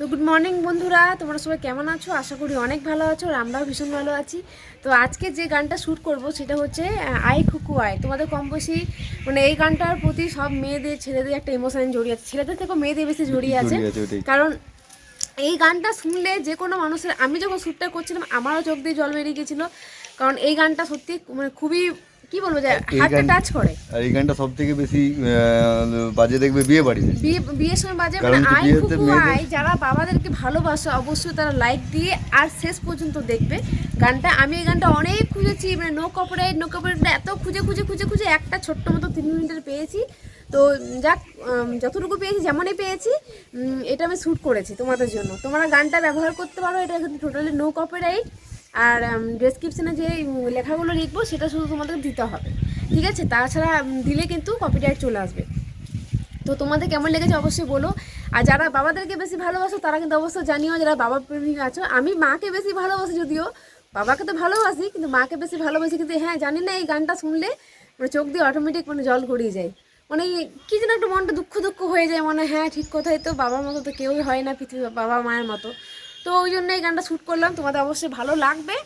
তো good morning বন্ধুরা তোমরা সবাই কেমন আছো? আশা করি অনেক ভালো আছো আর আমরাও ভীষণ ভালো আছি। তো আজকে যে গানটা শ্যুট করব সেটা হচ্ছে আই খুকু আয়। তোমাদের কম বেশি মানে এই গানটার প্রতি সব মেয়েদের ছেলেদের একটা ইমোশন জড়িয়ে আছে। ছেলেদের থেকেও মেয়েদের বেশি জড়িয়ে আছে। কারণ এই গানটা শুনলে যে কোনো মানুষের আমি যখন শ্যুটটা করছিলাম আমারও চোখ দিয়ে জল বেরিয়ে গেছিল কারণ এই গানটা সত্যি মানে খুবই কি বলব যে এই টাচ করে। আর এই গানটা সব থেকে বেশি বাজে দেখবে বিয়ে বাড়িতে। বিয়ে বিয়ের সময় বাজে মানে আই মেয়েদের- আই যারা বাবাদেরকে ভালোবাসে অবশ্যই তারা লাইক দিয়ে আর শেষ পর্যন্ত দেখবে গানটা। আমি এই গানটা অনেক খুঁজেছি মানে নো কপিরাইট নো কপিরাইট এত খুঁজে খুঁজে খুঁজে খুঁজে একটা ছোট্ট মতো তিন মিনিটের পেয়েছি। তো যাক যতটুকু পেয়েছি যেমনই পেয়েছি এটা আমি শ্যুট করেছি তোমাদের জন্য। তোমরা গানটা ব্যবহার করতে পারো এটা কিন্তু টোটালি নো কপিরাইট আর ডেসক্রিপশনে যে লেখাগুলো লিখব, সেটা শুধু তোমাদের দিতে হবে। ঠিক আছে? তাছাড়া দিলে কিন্তু কপিরাইট চলে আসবে। তো তোমাদের কেমন লেগেছে অবশ্যই বলো। আর যারা বাবাদেরকে বেশি ভালোবাসো, তারা কিন্তু অবশ্যই জানিও যারা বাবা প্রেমিক আছো। আমি মাকে বেশি ভালোবাসি যদিও, বাবাকে তো ভালোবাসি, কিন্তু মাকে বেশি ভালোবাসি, কিন্তু হ্যাঁ জানি না, এই গানটা শুনলে মানে চোখ দিয়ে অটোমেটিক মানে জল গড়িয়ে যায়। মানে কি যেন একটু মনটা দুঃখ দুঃখ হয়ে যায়, মনে হ্যাঁ ঠিক কথাই তো, বাবার মতো তো কেউই হয় না পৃথিবী বাবা মায়ের মতো। তো ওই জন্য এই গানটা শ্যুট করলাম, তোমাদের অবশ্যই ভালো লাগবে।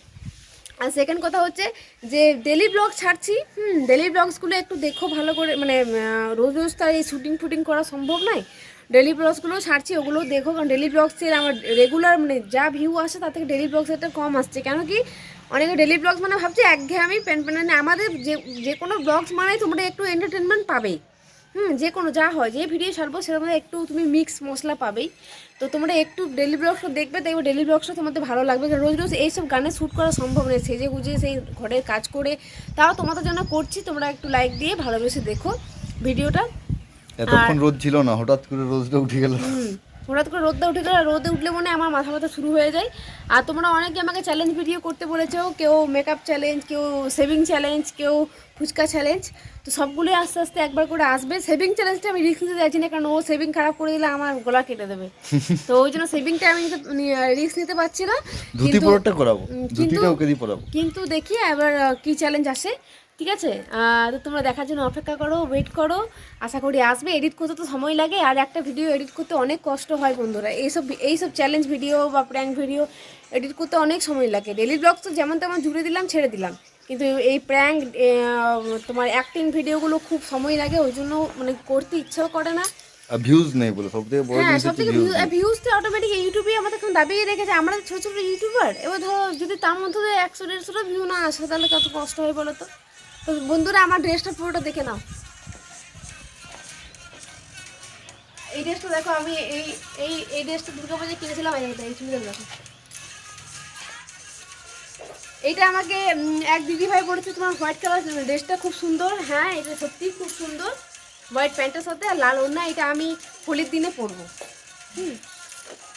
আর সেকেন্ড কথা হচ্ছে যে ডেলি ব্লগ ছাড়ছি, হুম ডেলি ব্লগসগুলো একটু দেখো ভালো করে মানে রোজ রোজ তার এই শ্যুটিং ফুটিং করা সম্ভব নয়। ডেলি ব্লগসগুলো ছাড়ছি, ওগুলো দেখো, কারণ ডেলি ব্লগসের আমার রেগুলার মানে যা ভিউ আসে তার থেকে ডেলি ব্লগস একটা কম আসছে। কেন কি? অনেকে ডেলি ব্লগস মানে ভাবছি ভাবছে একঘেয়েমি, প্যান প্যান আমাদের যে যে কোনো ব্লগস মানে তোমরা একটু এন্টারটেনমেন্ট পাবেই হুম যে কোনো যা হয় যে ভিডিও ছাড়বো সেরকম মধ্যে একটু তুমি মিক্স মশলা পাবেই। তো তোমরা একটু ডেলি ব্লগসটা দেখবে দেখবে ডেলি ব্লগসটা তোমাদের ভালো লাগবে। কারণ রোজ রোজ এইসব গানে শ্যুট করা সম্ভব নয় সেজে গুজে সেই ঘরের কাজ করে। তাও তোমাদের জন্য করছি তোমরা একটু লাইক দিয়ে ভালোবেসে দেখো ভিডিওটা এতক্ষণ রোদ ছিল না হঠাৎ করে রোদটা উঠে গেল। হুম হঠাৎ করে রোদটা উঠে গেলে রোদে উঠলে মনে আমার মাথা ব্যথা শুরু হয়ে যায়। আর তোমরা অনেকে আমাকে চ্যালেঞ্জ ভিডিও করতে বলেছ কেউ মেকআপ চ্যালেঞ্জ কেউ সেভিং চ্যালেঞ্জ কেউ ফুচকা চ্যালেঞ্জ তো সবগুলোই আস্তে আস্তে একবার করে আসবে। সেভিং চ্যালেঞ্জটা আমি রিস্ক নিতে চাইছি না কারণ ও সেভিং খারাপ করে দিলে আমার গলা কেটে দেবে। তো ওই জন্য সেভিংটা আমি রিস্ক নিতে পারছি না। ধুতি কিন্তু- পরোটা করাবো ধুতিটা কিন্তু- ওকে দিয়ে পরাবো। কিন্তু দেখি এবার কি চ্যালেঞ্জ আসে। ঠিক আছে? তো তোমরা দেখার জন্য অপেক্ষা করো ওয়েট করো। আশা করি আসবে। এডিট করতে তো সময় লাগে। আর একটা ভিডিও এডিট করতে অনেক কষ্ট হয় বন্ধুরা। এইসব এইসব চ্যালেঞ্জ ভিডিও বা প্র্যাঙ্ক ভিডিও এডিট করতে অনেক সময় লাগে। ডেলি ব্লগ তো যেমন তেমন জুড়ে দিলাম ছেড়ে দিলাম। কিন্তু এই প্র্যাঙ্ক তোমার অ্যাক্টিং ভিডিওগুলো খুব সময় লাগে। ওই জন্য মানে করতে ইচ্ছাও করে না। ভিউজ নেই বলে বড় হ্যাঁ অটোমেটিক ইউটিউবে আমাদের এখন দাবিয়ে রেখেছে। আমরা ছোট ছোট ইউটিউবার এবার ধরো যদি তার মধ্যে একশো দেড়শোটা ভিউ না আসে তাহলে কত কষ্ট হয় বলো তো? তো বন্ধুরা, আমার ড্রেসটা পুরোটা দেখে নাও। এই ড্রেসটা দেখো, আমি এই এই এই ড্রেসটা দুর্গা দুর্গাপূজায় কিনেছিলাম, এই চুড়িদার দেখো। এইটা আমাকে এক দিদি ভাই বলেছে, তোমার হোয়াইট কালার ড্রেসটা খুব সুন্দর। হ্যাঁ এটা সত্যিই খুব সুন্দর। হোয়াইট প্যান্টের সাথে, আর লাল ওড়না, এটা আমি হোলির দিনে পরবো। হুম।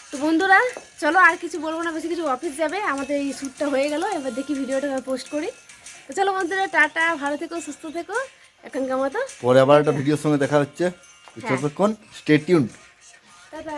তো বন্ধুরা, চলো আর কিছু বলব না, বেশি কিছু অফিস যাবে। আমাদের এই শ্যুটটা হয়ে গেল, এবার দেখি ভিডিওটা পোস্ট করি। তো চলো বন্ধুরা টাটা ভালো থেকো সুস্থ থেকো এখনকার মতো। পরে আবার একটা ভিডিওর সঙ্গে দেখা হচ্ছে। হ্যাঁ। ততক্ষণ স্টে টিউন টাটা।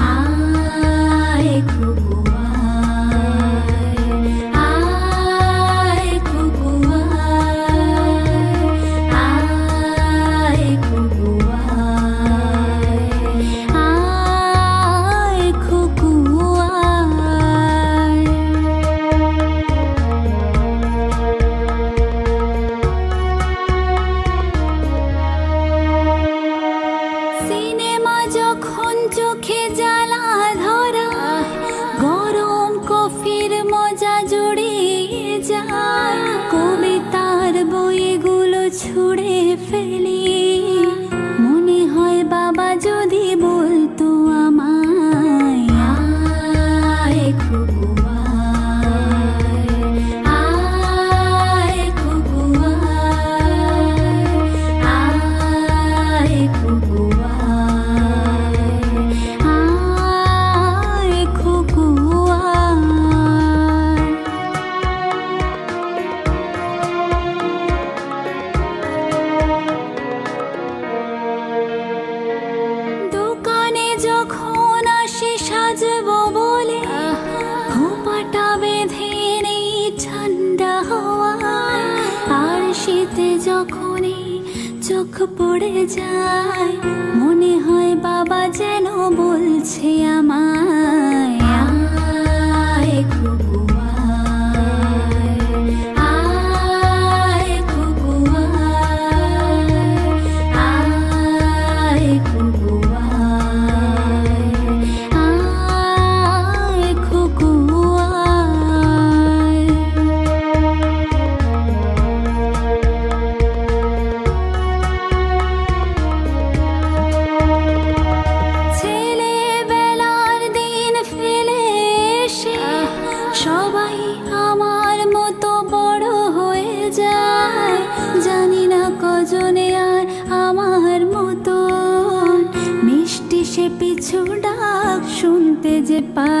পড়ে যায়। মনে হয় বাবা যেন বলছে আমায়। যে পায়